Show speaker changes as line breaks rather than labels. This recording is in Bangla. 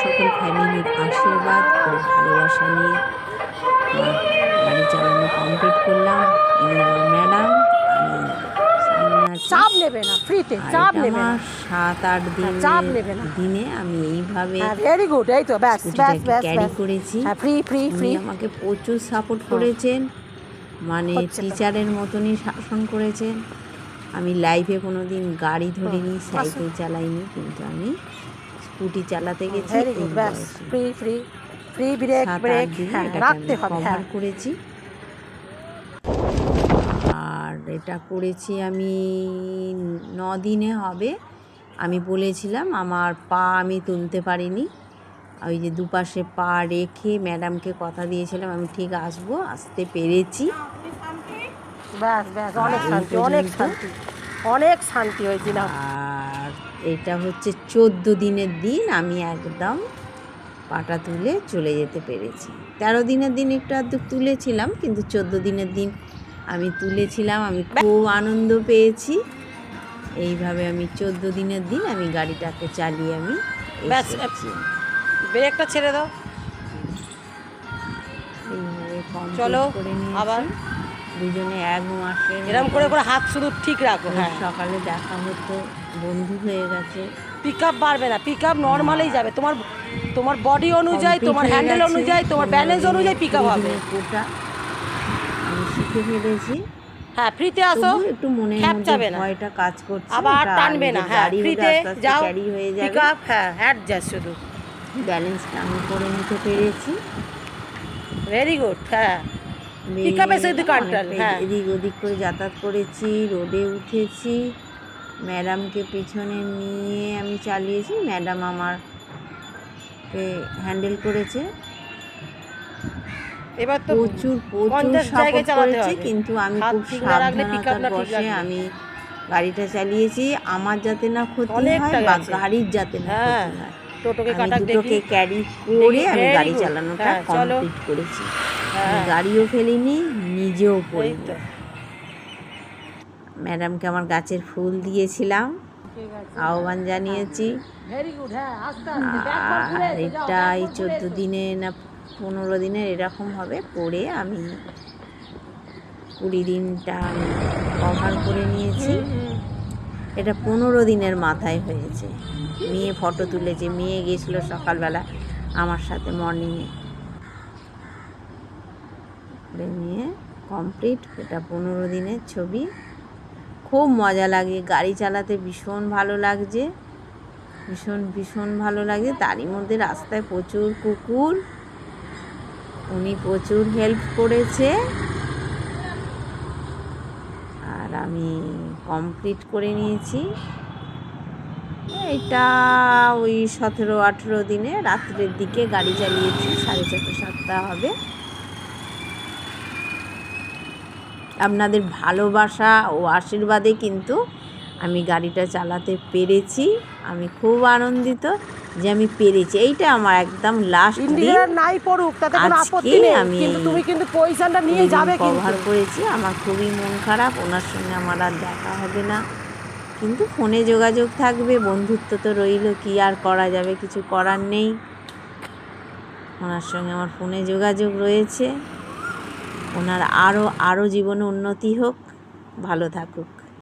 সকল ফ্যামিলির আশীর্বাদ ও ভালোবাসা নিয়ে গাড়ি চালানো কমপ্লিট করলাম। ম্যাডাম আমি
চাপ নেবে না ফ্রিতে চাপ নেবে না।
সাত আট দিন
চাপ নেবে না।
দিনে আমি এইভাবে
হ্যাঁ ভেরি গুড এই তো ব্যাস ব্যাস ব্যাস
ক্যারি করেছি।
হ্যাঁ ফ্রি ফ্রি ফ্রি
আমাকে প্রচুর সাপোর্ট করেছেন। মানে টিচারের মতনই শাসন করেছেন। আমি লাইফে কোনো দিন গাড়ি ধরিনি সাইকেল চালাইনি কিন্তু আমি স্কুটি চালাতে গেছি।
Free free free brake brake রাখতে হবে হ্যাঁ।
করেছি। আর এটা করেছি আমি দিনে হবে। আমি বলেছিলাম আমার পা আমি তুলতে পারিনি। ওই যে দুপাশে পা রেখে ম্যাডামকে কথা দিয়েছিলাম আমি ঠিক আসব আসতে পেরেছি।
ব্যাস ব্যাস অনেক শান্তি অনেক শান্তি অনেক শান্তি হয়েছিল।
এটা হচ্ছে চোদ্দ দিনের দিন আমি একদম পাটা তুলে চলে যেতে পেরেছি। তেরো দিনের দিন একটু আধটু তুলেছিলাম কিন্তু চোদ্দ দিনের দিন আমি তুলেছিলাম আমি খুব আনন্দ পেয়েছি। এইভাবে আমি চোদ্দ দিনের দিন আমি গাড়িটাকে চালিয়ে আমি।
ব্রেকটা ছেড়ে দাও। চলো, আবার।
দুজনে এক মাসের
এরকম করে করে হাত শুধু ঠিক রাখো হ্যাঁ।
সকালে দেখা হতো। বন্ধু হয়ে গেছে।
পিক আপ বাড়বে না পিক আপ নর্মালেই যাবে। তোমার তোমার বডি অনুযায়ী তোমার হ্যান্ডেল অনুযায়ী তোমার ব্যালেন্স অনুযায়ী পিক আপ হবে।
আমি শিখে ফেলেছি।
হ্যাঁ ফ্রিতে আসো।
একটু
খ্যাপ যাবে না।
ভয়টা কাজ করছে।
আবার টানবে না। হ্যাঁ ফ্রিতে যাও
ক্যারি হয়ে
পিক আপ হ্যাঁ অ্যাডজাস্ট শুধু।
ব্যালেন্সটা আমি করে নিতে পেরেছি।
ভেরি গুড হ্যাঁ। এ
বেরিয়ে
শুধু control, হ্যাঁ।
এদিক ওদিক করে যাতায়াত করেছি রোডে উঠেছি। ম্যাডামকে পিছনে নিয়ে আমি চালিয়েছি। ম্যাডাম আমারকে হ্যান্ডেল করেছে।
এবার তো
প্রচুর প্রচুর সাপোর্ট করেছে কিন্তু আমি খুব সাবধানতার বসে আমি গাড়িটা চালিয়েছি। আমার যাতে না ক্ষতি হয় বা গাড়ির যাতে না
হ্যাঁ
ক্ষতি হয়
টোটোকে
আমি দুটোকে ক্যারি করে আমি গাড়ি চালানোটা
হ্যাঁ,
কমপ্লিট করেছি।
হ্যাঁ।
গাড়িও ফেলিনি নিজেও
তো।
ম্যাডামকে আমার গাছের ফুল দিয়েছিলাম। আহ্বান জানিয়েছি।
হ্যাঁ
আর এটা এই চোদ্দ দিনে না পনেরো দিনের এরকম হবে পরে আমি কুড়ি দিনটা আমি কভার করে নিয়েছি। এটা পনেরো দিনের মাথায় হয়েছে। মেয়ে ফটো তুলেছে মেয়ে গেছিল সকালবেলা আমার সাথে মর্নিংয়ে নিয়ে কমপ্লিট এটা পনেরো দিনের ছবি। খুব মজা লাগে। গাড়ি চালাতে ভীষণ ভালো লাগছে। ভীষণ ভীষণ ভালো লাগে তারই মধ্যে রাস্তায় প্রচুর কুকুর। উনি প্রচুর হেল্প করেছে। আর আমি কমপ্লিট করে নিয়েছি। এটা ওই সতেরো আঠেরো দিনে রাত্রের দিকে গাড়ি চালিয়েছি, সাড়ে চারটে সাতটা হবে। আপনাদের ভালোবাসা ও আশীর্বাদে কিন্তু আমি গাড়িটা চালাতে পেরেছি। আমি খুব আনন্দিত যে আমি পেরেছি। এইটা আমার একদম লাস্ট দিন।
নাই পড়ুক তাতে কোনো আপত্তি নেই।
আমি
কিন্তু তুমি কিন্তু পজিশনটা নিয়ে যাবে কিন্তু।
কভার করেছি। আমার খুবই মন খারাপ। ওনার সঙ্গে আমার আর দেখা হবে না। কিন্তু ফোনে যোগাযোগ থাকবে। বন্ধুত্ব তো রইল। কি আর করা যাবে? কিছু করার নেই। ওনার সঙ্গে আমার ফোনে যোগাযোগ রয়েছে। ওনার আরও আরও জীবনে উন্নতি হোক ভালো থাকুক।